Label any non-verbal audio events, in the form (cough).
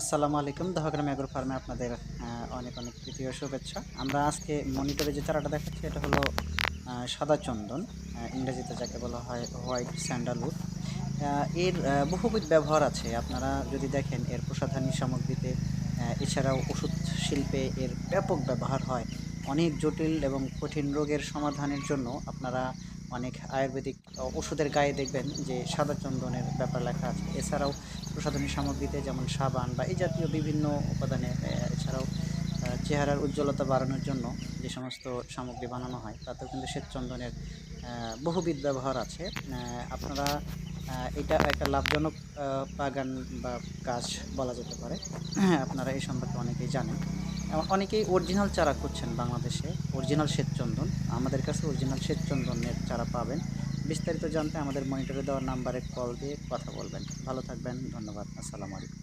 আসসালামু আলাইকুম। দহগ্রাম অ্যাগ্রো ফার্মে আপনাদের অনেক অনেক তৃতীয় শুভেচ্ছা। আমরা আজকে মনিটরে যে চারাটা দেখাচ্ছি, এটা হলো সাদা চন্দন ইংরেজিতে যাকে বলা হয় হোয়াইট স্যান্ডালউড। এর বহুবিধ ব্যবহার আছে। আপনারা যদি দেখেন, এর প্রসাধনী সামগ্রীতে এছাড়াও ওষুধ শিল্পে এর ব্যাপক ব্যবহার হয়। অনেক জটিল এবং কঠিন রোগের সমাধানের জন্য আপনারা অনেক আয়ুর্বেদিক ওষুধের গায়ে দেখবেন যে সাদা চন্দনের ব্যাপার লেখা আছে। এছাড়াও প্রসাধনী সামগ্রীতে যেমন সাবান বা এই জাতীয় বিভিন্ন উপাদানে এছাড়াও চেহারার উজ্জ্বলতা বাড়ানোর জন্য যে সমস্ত সামগ্রী বানানো হয়, তাতেও কিন্তু শ্বেতচন্দনের বহুবিধ ব্যবহার আছে। আপনারা এটা একটা লাভজনক বাগান বা গাছ বলা যেতে পারে। (clears throat) আপনারা এই সম্পর্কে অনেকেই জানেন। অনেকেই অরিজিনাল চারা খুঁজছেন বাংলাদেশে, অরিজিনাল শ্বেতচন্দন। আমাদের কাছে অরিজিনাল শ্বেতচন্দনের চারা পাবেন। বিস্তারিত জানতে আমাদের মনিটরে দেওয়া নাম্বারে কল দিয়ে কথা বলবেন। ভালো থাকবেন, ধন্যবাদ, আসসালামু আলাইকুম।